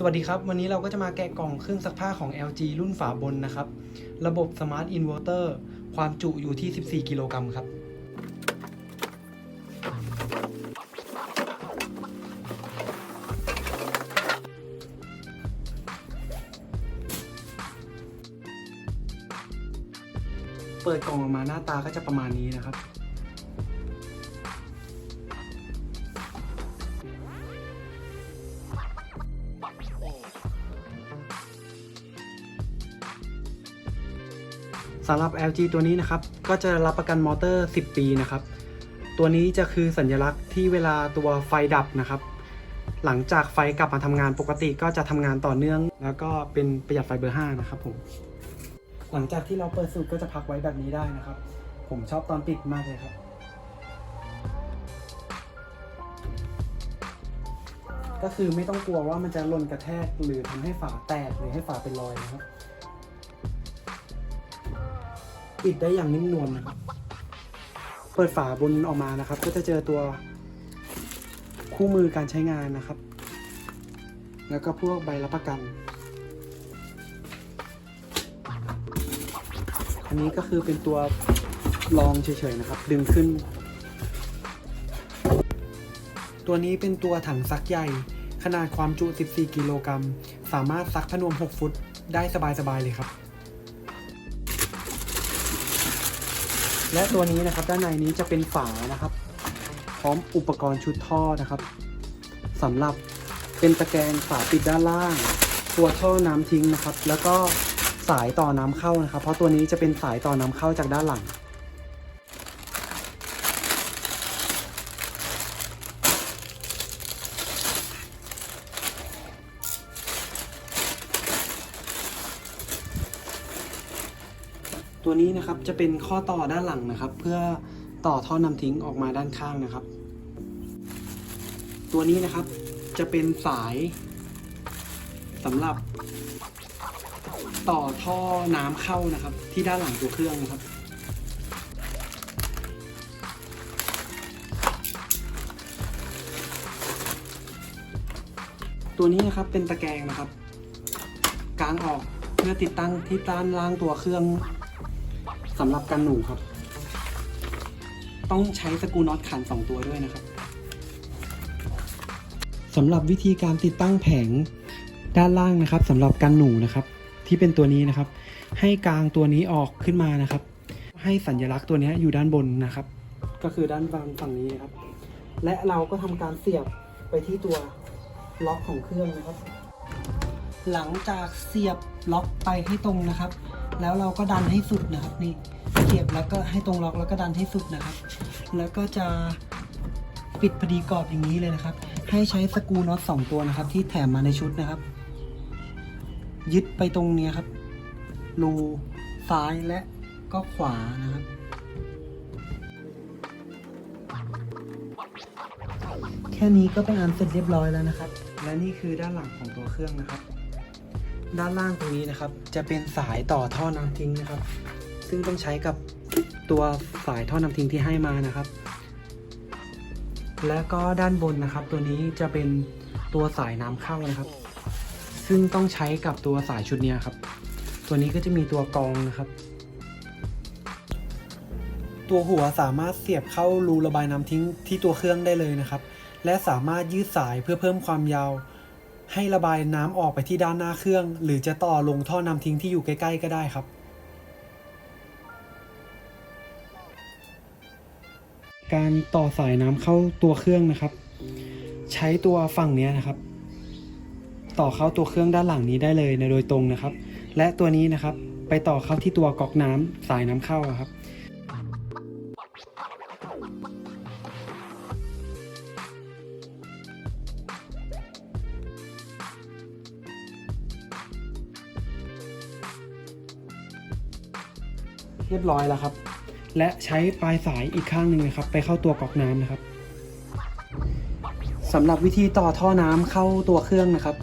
สวัสดีครับ วันนี้เราก็จะมาแกะกล่องเครื่องซักผ้าของ LG รุ่นฝาบนนะครับ ระบบ Smart Inverter ความจุอยู่ที่ 14 กิโลกรัมครับ เปิดกล่องออกมาหน้าตาก็จะประมาณนี้นะครับ สำหรับ LG ตัวนี้นะครับ ก็จะรับประกันมอเตอร์ 10 ปีนะครับ ตัวนี้จะคือสัญลักษณ์ที่เวลาตัวไฟดับนะครับ หลังจากไฟกลับมาทำงานปกติก็จะทำงานต่อเนื่อง แล้วก็เป็นประหยัดไฟเบอร์ 5 นะครับผม หลังจากที่เราเปิดสูตรก็จะพักไว้แบบนี้ได้นะครับ ผมชอบตอนปิดมากเลยครับ ก็คือไม่ต้องกลัวว่ามันจะหล่นกระแทกหรือทำให้ฝาแตกหรือให้ฝาเป็นรอยนะครับ ปิดได้อย่างนิ่มนวลนะครับ เปิดฝาบนออกมานะครับ ก็จะเจอตัวคู่มือการใช้งานนะครับ แล้วก็พวกใบรับประกัน อันนี้ก็คือเป็นตัวรองเฉยๆนะครับ ดึงขึ้น ตัวนี้เป็นตัวถังซักใหญ่ ขนาดความจุ 14 กิโลกรัม สามารถซักพนวม 6 ฟุตได้สบายๆเลยครับ และตัวนี้นะครับด้านในนี้จะเป็นฝานะครับ พร้อมอุปกรณ์ชุดท่อนะครับสำหรับเป็นตะแกรงฝาปิดด้านล่าง ตัวท่อน้ำทิ้งนะครับ แล้วก็สายต่อน้ำเข้านะครับ เพราะตัวนี้จะเป็นสายต่อน้ำเข้าจากด้านหลัง ตัวนี้นะครับจะเป็นข้อต่อด้านหลังนะครับ เพื่อต่อท่อนำทิ้งออกมาด้านข้างนะครับ ตัวนี้นะครับจะเป็นสายสำหรับ ต่อท่อน้ำเข้านะครับ ที่ด้านหลังตัวเครื่องนะครับตัวนี้นะครับเป็นตะแกรงนะครับ กางออกเพื่อติดตั้งที่ด้านล่างตัวเครื่อง สำหรับกันหนูครับ ต้องใช้สกรูน็อตขัน2ตัวด้วยนะครับสำหรับวิธีการติดตั้งแผงด้านล่างนะครับสำหรับกันหนูนะครับ ที่เป็นตัวนี้นะครับ ให้กลางตัวนี้ออกขึ้นมานะครับ ให้สัญลักษณ์ตัวนี้อยู่ด้านบนนะครับ ก็คือด้านบนฝั่งนี้นะครับ และเราก็ทำการเสียบไปที่ตัวล็อกของเครื่องนะครับ หลังจากเสียบล็อกไปให้ตรงนะครับ แล้วเราก็ดันให้สุดนะครับนี่เสียบแล้วก็ให้ตรงล็อกแล้วก็ดันให้สุดนะครับ แล้วก็จะปิดพอดีกรอบอย่างนี้เลยนะครับ ให้ใช้สกูน็อตสองตัวนะครับ ที่แถมมาในชุดนะครับ ยึดไปตรงนี้ครับรูซ้ายและก็ขวานะครับแค่นี้ก็เป็นอันเสร็จเรียบร้อยแล้วนะครับ และนี่คือด้านหลังของตัวเครื่องนะครับ ด้านล่างตรงนี้นะครับ จะเป็นสายต่อท่อน้ำทิ้งนะครับ ซึ่งต้องใช้กับตัวสายท่อน้ำทิ้งที่ให้มานะครับ และก็ด้านบนนะครับ ตัวนี้จะเป็นตัวสายน้ำเข้านะครับ ซึ่งต้องใช้กับตัวสายชุดนี้ครับ ตัวนี้ก็จะมีตัวกรองนะครับ ตัวหัวสามารถเสียบเข้ารูระบายน้ำทิ้งที่ตัวเครื่องได้เลยนะครับ และสามารถยืดสายเพื่อเพิ่มความยาว ให้ระบายน้ำออกไปที่ด้านหน้าเครื่อง หรือจะต่อลงท่อน้ำทิ้งที่อยู่ใกล้ ๆ ก็ได้ครับ การต่อสายน้ำเข้าตัวเครื่องนะครับ ใช้ตัวฝั่งนี้นะครับ ต่อเข้าตัวเครื่องด้านหลังนี้ได้เลยในโดยตรงนะครับ และตัวนี้นะครับไปต่อเข้าที่ตัวก๊อกน้ำสายน้ำเข้าครับ เรียบร้อยแล้วครับ และใช้ปลายสายอีกข้างหนึ่งนะครับ ไปเข้าตัวก๊อกน้ำนะครับสำหรับวิธีต่อท่อน้ำเข้าตัวเครื่องนะครับ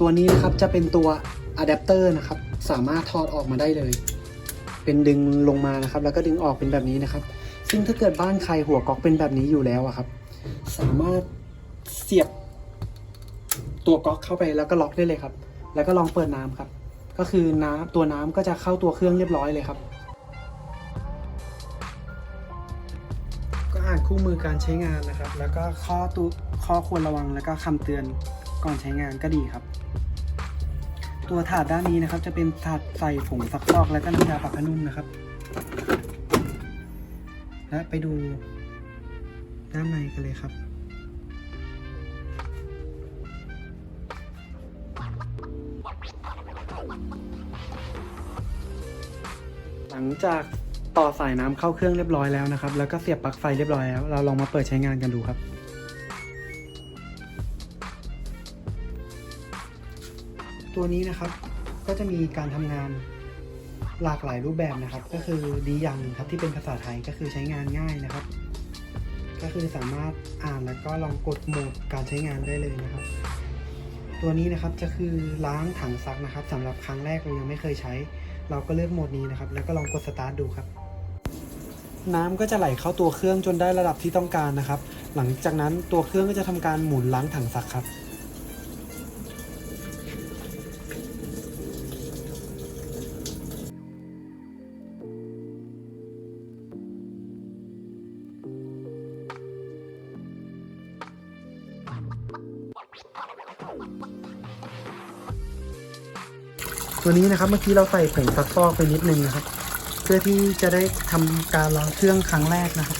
ตัวนี้นะครับจะเป็นตัวอะแดปเตอร์นะครับ สามารถถอดออกมาได้เลย เป็นดึงลงมานะครับ แล้วก็ดึงออกเป็นแบบนี้นะครับ ซึ่งถ้าเกิดบ้านใครหัวก๊อกเป็นแบบนี้อยู่แล้วอะครับ สามารถเสียบตัวก๊อกเข้าไปแล้วก็ล็อกได้เลยครับ แล้วก็ลองเปิดน้ำครับ ก็คือน้ำตัวน้ำก็จะเข้าตัวเครื่องเรียบร้อยเลยครับ คู่มือการใช้งานนะครับ แล้วก็ข้อตุข้อควรระวังแล้วก็คำเตือนก่อนใช้งานก็ดีครับ ตัวถาดด้านนี้นะครับ จะเป็นถาดใส่ผงซักฟอกและก็น้ำยาปรับผ้านุ่มนะครับ และไปดูด้านในกันเลยครับหลังจาก ต่อสายน้ำเข้าเครื่องเรียบร้อยแล้วนะครับ แล้วก็เสียบปลั๊กไฟเรียบร้อยแล้ว เราลองมาเปิดใช้งานกันดูครับตัวนี้นะครับก็จะมีการทำงานหลากหลายรูปแบบนะครับ ก็คือดีอย่างครับที่เป็นภาษาไทยก็คือใช้งานง่ายนะครับ ก็คือสามารถอ่านแล้วก็ลองกดโหมดการใช้งานได้เลยนะครับ ตัวนี้นะครับจะคือล้างถังซักนะครับสำหรับครั้งแรกเรายังไม่เคยใช้ เราก็เลือกโหมดนี้นะครับ แล้วก็ลองกดสตาร์ทดูครับ น้ำก็จะไหลเข้าตัวเครื่องจนได้ระดับที่ต้องการนะครับ หลังจากนั้นตัวเครื่องก็จะทำการหมุนล้างถังซักครับ ตัวนี้นะครับเมื่อกี้เราใส่ผงซักฟอกไปนิดนึงนะครับ พื่อที่จะได้ทำการล้างเครื่องครั้งแรกนะครับ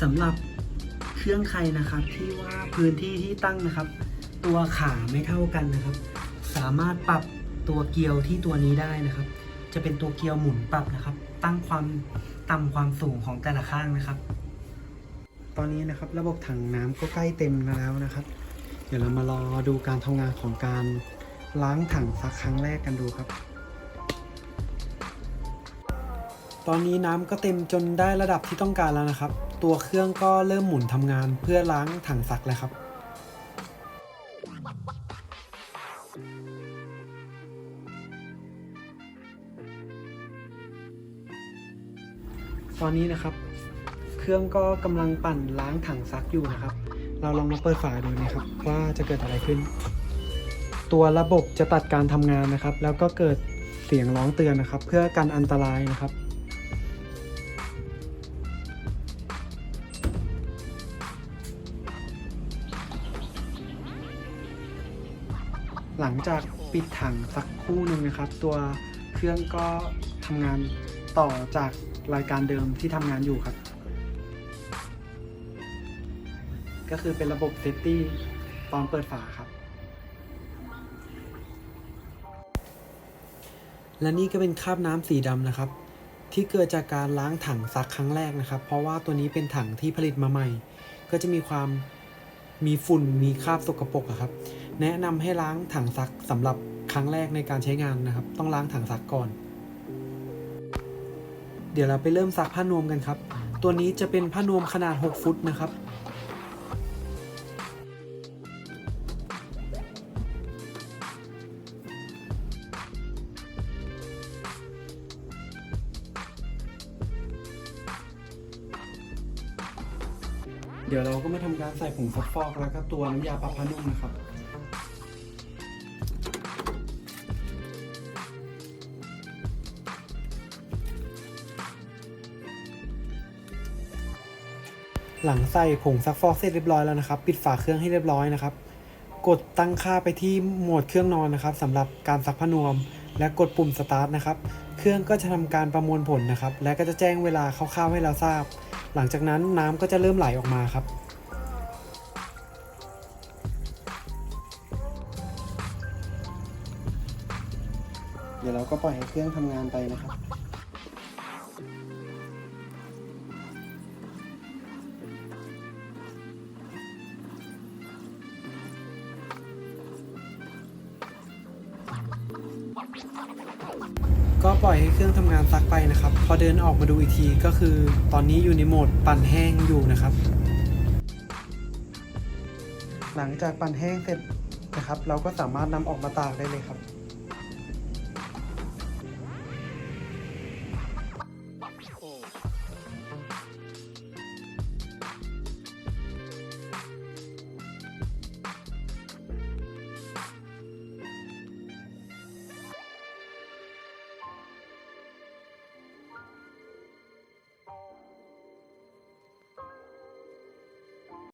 สำหรับเครื่องใครนะครับที่ว่าพื้นที่ที่ตั้งนะครับ ตัวขาไม่เท่ากันนะครับ สามารถปรับตัวเกียวที่ตัวนี้ได้นะครับ จะเป็นตัวเกียวหมุนปรับนะครับ ตั้งความต่ำความสูงของแต่ละข้างนะครับ ตอนนี้นะครับระบบถังน้ำก็ใกล้เต็มแล้วนะครับ เดี๋ยวเรามารอดูการทำงานของการล้างถังซักครั้งแรกกันดูครับ ตอนนี้น้ำก็เต็มจนได้ระดับที่ต้องการแล้วนะครับ ตัวเครื่องก็เริ่มหมุนทำงานเพื่อล้างถังซักแล้วครับตอนนี้นะครับ รื่องก็กำลังปั่นล้างถังซักอยู่นะครับ เราลองมาเปิดฝาดูนะครับ ว่าจะเกิดอะไรขึ้น ตัวระบบจะตัดการทำงานนะครับ แล้วก็เกิดเสียงร้องเตือนนะครับ เพื่อกันอันตรายนะครับหลังจากปิดถังสักคู่หนึ่งนะครับ ตัวเครื่องก็ทำงานต่อจากรายการเดิมที่ทำงานอยู่ครับ ก็คือเป็นระบบเซฟตี้ตอนเปิดฝาครับ และนี่ก็เป็นคราบน้ำสีดำนะครับ ที่เกิดจากการล้างถังซักครั้งแรกนะครับ เพราะว่าตัวนี้เป็นถังที่ผลิตมาใหม่ ก็จะมีความมีฝุ่นมีคราบสกปรกครับ แนะนำให้ล้างถังซักสำหรับครั้งแรกในการใช้งานนะครับ ต้องล้างถังซักก่อน เดี๋ยวเราไปเริ่มซักผ้านวมกันครับ ตัวนี้จะเป็นผ้านวมขนาด 6 ฟุตนะครับ เดี๋ยวเราก็มาทำการใส่ผงซักฟอกแล้วก็ตัวน้ำยาปรับผ้านุ่มนะครับหลังใส่ผงซักฟอกเสร็จเรียบร้อยแล้วนะครับ ปิดฝาเครื่องให้เรียบร้อยนะครับ กดตั้งค่าไปที่โหมดเครื่องนอนนะครับสำหรับการซักผ้านวม และกดปุ่มสตาร์ทนะครับ เครื่องก็จะทำการประมวลผลนะครับ และก็จะแจ้งเวลาคร่าวๆให้เราทราบ หลังจากนั้นน้ำก็จะเริ่มไหลออกมาครับ เดี๋ยวเราก็ปล่อยให้เครื่องทำงานไปนะครับ ก็ปล่อยให้เครื่องทำงานซักไปนะครับ พอเดินออกมาดูอีกทีก็คือตอนนี้อยู่ในโหมดปั่นแห้งอยู่นะครับ หลังจากปั่นแห้งเสร็จนะครับ เราก็สามารถนำออกมาตากได้เลยครับ